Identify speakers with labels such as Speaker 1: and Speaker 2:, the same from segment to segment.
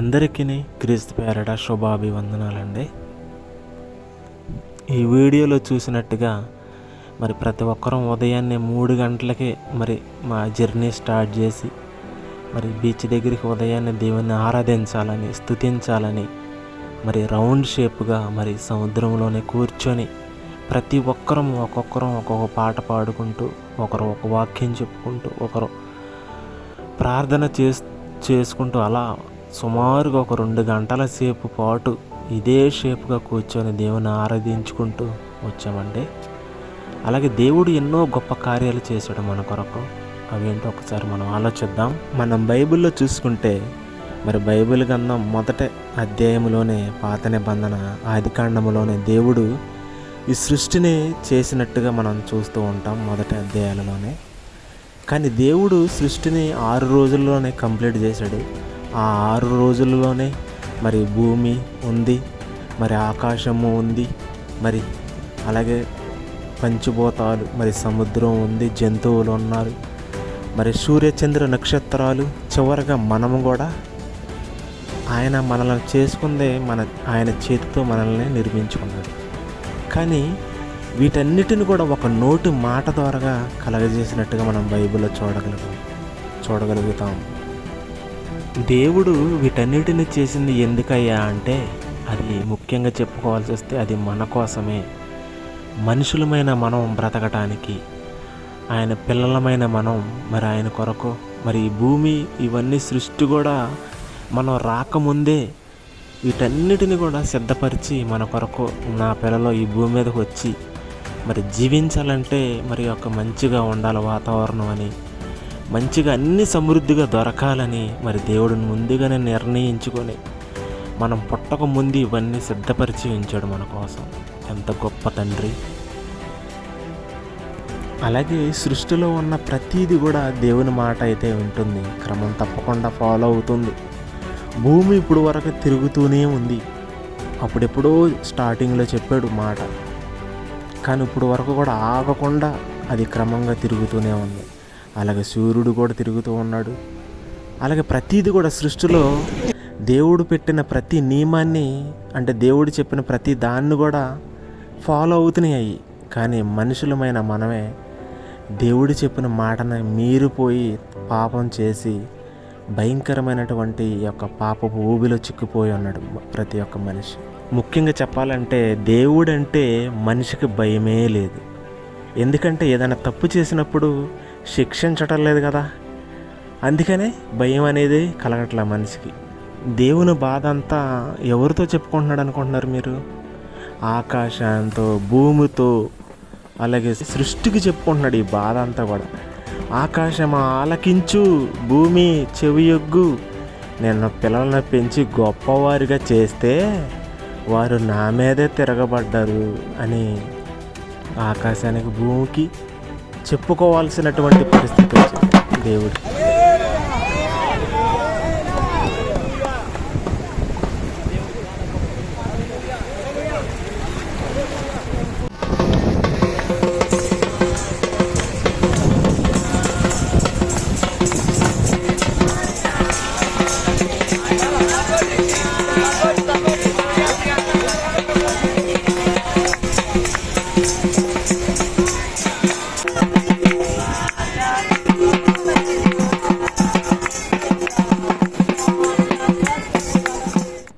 Speaker 1: అందరికీ క్రీస్తు పేరట శుభాభివందనాలండి. ఈ వీడియోలో చూసినట్టుగా మరి ప్రతి ఒక్కరం ఉదయాన్నే మూడు గంటలకే మరి మా జర్నీ స్టార్ట్ చేసి మరి బీచ్ దగ్గరికి ఉదయాన్నే దేవుని ఆరాధించాలని స్తుతించాలని మరి రౌండ్ షేప్గా మరి సముద్రంలోనే కూర్చొని ప్రతి ఒక్కరం ఒక్కొక్కరం ఒక్కొక్క పాట పాడుకుంటూ ఒకరు ఒక వాక్యం చెప్పుకుంటూ ఒకరు ప్రార్థన చేస్ చేసుకుంటూ అలా సుమారుగా ఒక రెండు గంటల సేపు పాటు ఇదే షేప్గా కూర్చొని దేవుని ఆరాధించుకుంటూ వచ్చామండి. అలాగే దేవుడు ఎన్నో గొప్ప కార్యాలు చేశాడు మన కొరకు. అవేంటో ఒకసారి మనం ఆలోచిద్దాం. మనం బైబిల్లో చూసుకుంటే మరి బైబిల్ గ్రంథం మొదట అధ్యాయంలోనే పాత నిబంధన ఆదికాండములోనే దేవుడు ఈ సృష్టిని చేసినట్టుగా మనం చూస్తూ ఉంటాం మొదటి అధ్యాయాలలోనే. కానీ దేవుడు సృష్టిని ఆరు రోజుల్లోనే కంప్లీట్ చేశాడు. ఆ ఆరు రోజుల్లోనే మరి భూమి ఉంది మరి ఆకాశము ఉంది మరి అలాగే పంచిభూతాలు మరి సముద్రం ఉంది జంతువులు ఉన్నారు మరి సూర్యచంద్ర నక్షత్రాలు చివరగా మనము కూడా ఆయన మనల్ని చేసుకుందే మన ఆయన చేతితో మనల్ని నిర్మించుకున్నాడు కానీ వీటన్నిటిని కూడా ఒక నోటి మాట ద్వారా కలగజేసినట్టుగా మనం బైబిల్లో చూడగలుగుతాం చూడగలుగుతాం. దేవుడు వీటన్నిటిని చేసింది ఎందుకయ్యా అంటే అది ముఖ్యంగా చెప్పుకోవాల్సి వస్తే అది మన కోసమే. మనుషులమైన మనం బ్రతకటానికి ఆయన పిల్లలమైన మనం మరి ఆయన కొరకు. మరి ఈ భూమి ఇవన్నీ సృష్టి కూడా మనం రాకముందే వీటన్నిటిని కూడా సిద్ధపరిచి మన కొరకు నా పిల్లలు ఈ భూమి మీదకి వచ్చి మరి జీవించాలంటే మరి ఒక మంచిగా ఉండాలి వాతావరణం అని. మంచిగా అన్ని సమృద్ధిగా దొరకాలని మరి దేవుడిని ముందుగానే నిర్ణయించుకొని మనం పుట్టక ముందు ఇవన్నీ సిద్ధపరిచి ఉంచాడు మన కోసం. ఎంత గొప్ప తండ్రి. అలాగే సృష్టిలో ఉన్న ప్రతీది కూడా దేవుని మాట అయితే ఉంటుంది. క్రమం తప్పకుండా ఫాలో అవుతుంది. భూమి ఇప్పుడు వరకు తిరుగుతూనే ఉంది. అప్పుడెప్పుడో స్టార్టింగ్లో చెప్పాడు మాట. కానీ ఇప్పుడు వరకు కూడా ఆగకుండా అది క్రమంగా తిరుగుతూనే ఉంది. అలాగే సూర్యుడు కూడా తిరుగుతూ ఉన్నాడు. అలాగే ప్రతీది కూడా సృష్టిలో దేవుడు పెట్టిన ప్రతి నియమాన్ని అంటే దేవుడు చెప్పిన ప్రతి దాన్ని కూడా ఫాలో అవుతున్నాయి. కానీ మనుషులమైన మనమే దేవుడు చెప్పిన మాటను మీరిపోయి పాపం చేసి భయంకరమైనటువంటి యొక్క పాపపు ఊబిలో చిక్కుపోయి ఉన్నాడు ప్రతి ఒక్క మనిషి. ముఖ్యంగా చెప్పాలంటే దేవుడంటే మనిషికి భయమే లేదు. ఎందుకంటే ఏదైనా తప్పు చేసినప్పుడు శిక్షించటం లేదు కదా. అందుకనే భయం అనేది కలగట్లే మనిషికి. దేవుని బాధ అంతా ఎవరితో చెప్పుకుంటున్నాడు అనుకుంటున్నారు మీరు? ఆకాశంతో భూమితో అలాగే సృష్టికి చెప్పుకుంటున్నాడు ఈ బాధ అంతా కూడా. ఆకాశం ఆలకించు భూమి చెవియొగ్గు నేను పిల్లల్ని పెంచి గొప్పవారిగా చేస్తే వారు నా మీదే తిరగబడ్డారు అని ఆకాశానికి భూమికి చెప్పుకోవాల్సినటువంటి పరిస్థితి వచ్చింది. దేవుడు.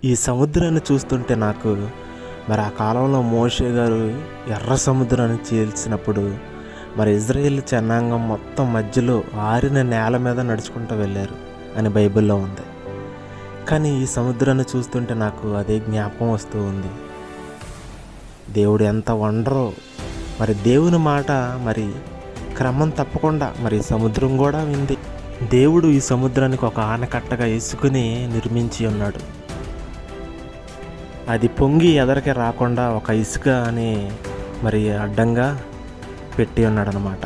Speaker 1: ఈ సముద్రాన్ని చూస్తుంటే నాకు మరి ఆ కాలంలో మోషే గారు ఎర్ర సముద్రాన్ని చీల్చినప్పుడు మరి ఇజ్రాయేల్ జనాంగం మొత్తం మధ్యలో ఆరిన నేల మీద నడుచుకుంటూ వెళ్ళారు అని బైబిల్లో ఉంది. కానీ ఈ సముద్రాన్ని చూస్తుంటే నాకు అదే జ్ఞాపకం వస్తూ ఉంది. దేవుడు ఎంత వండరో మరి దేవుని మాట మరి క్రమం తప్పకుండా మరి సముద్రం కూడా వింది. దేవుడు ఈ సముద్రానికి ఒక ఆనకట్టగా ఇసుకుని నిర్మించి ఉన్నాడు. అది పొంగి ఎదరికి రాకుండా ఒక ఇసుక అని మరి అడ్డంగా పెట్టి ఉన్నాడనమాట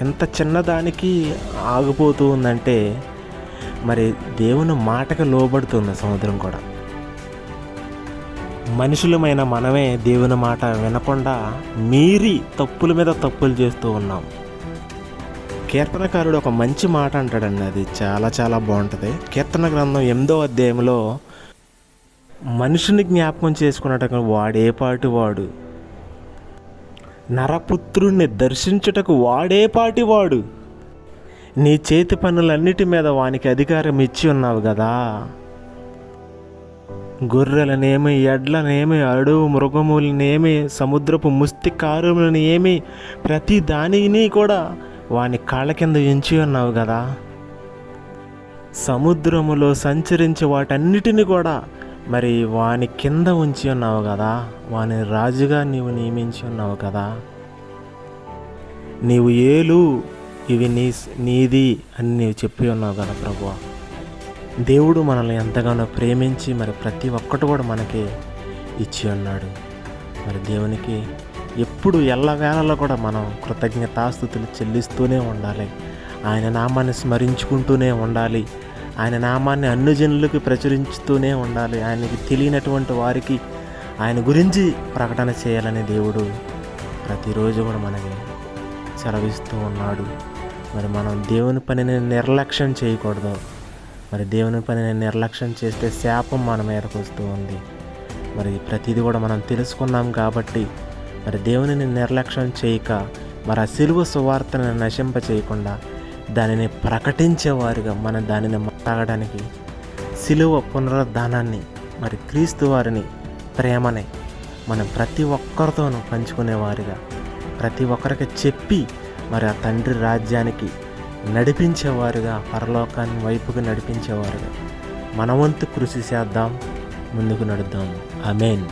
Speaker 1: ఎంత చిన్నదానికి ఆగిపోతూ ఉందంటే మరి దేవుని మాటకి లోబడుతుంది సముద్రం కూడా. మనుషులమైన మనమే దేవుని మాట వినకుండా మీరి తప్పుల మీద తప్పులు చేస్తూ ఉన్నాం. కీర్తనకారుడు ఒక మంచి మాట అంటాడండి అది చాలా చాలా బాగుంటుంది. కీర్తన గ్రంథం ఎనిమిదో అధ్యాయంలో మనుషుని జ్ఞాపకం చేసుకున్నటకు వాడే పాటి వాడు. నరపుత్రుణ్ణి దర్శించుటకు వాడే పాటి వాడు. నీ చేతి పనులన్నిటి మీద వానికి అధికారం ఇచ్చి ఉన్నావు కదా గొర్రెలనేమి ఎడ్లనేమి అడవు మృగములనేమి సముద్రపు ముస్తికారులని ఏమి ప్రతి దానిని కూడా వాని కాళ్ళ కింద ఎంచి ఉన్నావు కదా సముద్రములో సంచరించి వాటన్నిటిని కూడా మరి వాని కింద ఉంచి ఉన్నావు కదా? వాని రాజుగా నీవు నియమించి ఉన్నావు కదా? నీవు ఏలు ఇవి నీ నీది అని నీవు చెప్పి ఉన్నావు కదా ప్రభు దేవుడు మనల్ని ఎంతగానో ప్రేమించి మరి ప్రతి ఒక్కటి కూడా మనకి ఇచ్చి ఉన్నాడు. మరి దేవునికి ఎప్పుడు ఎల్లవేళలో కూడా మనం కృతజ్ఞతాస్థుతులు చెల్లిస్తూనే ఉండాలి. ఆయన నామాన్ని స్మరించుకుంటూనే ఉండాలి. ఆయన నామాన్ని అన్ని జనులకు ప్రచురించుతూనే ఉండాలి. ఆయనకి తెలియనటువంటి వారికి ఆయన గురించి ప్రకటన చేయాలని దేవుడు ప్రతిరోజు కూడా మనకి సెలవిస్తూ ఉన్నాడు. మరి మనం దేవుని పనిని నిర్లక్ష్యం చేయకూడదు. మరి దేవుని పనిని నిర్లక్ష్యం చేస్తే శాపం మన మీదకు వస్తూ ఉంది. మరి ప్రతిదీ కూడా మనం తెలుసుకున్నాం కాబట్టి మరి దేవునిని నిర్లక్ష్యం చేయక మరి ఆ సిలువ సువార్తను నశింప చేయకుండా దానిని ప్రకటించేవారుగా మనం దానిని తాగడానికి సిలువ పునరుద్ధానాన్ని మరి క్రీస్తు వారిని ప్రేమని మనం ప్రతి ఒక్కరితోనూ పంచుకునేవారుగా. ప్రతి ఒక్కరికి చెప్పి మరి ఆ తండ్రి రాజ్యానికి నడిపించేవారుగా పరలోకాన్ని వైపుకు నడిపించేవారుగా. మన వంతు కృషి చేద్దాం ముందుకు నడుద్దాం. ఆమెన్.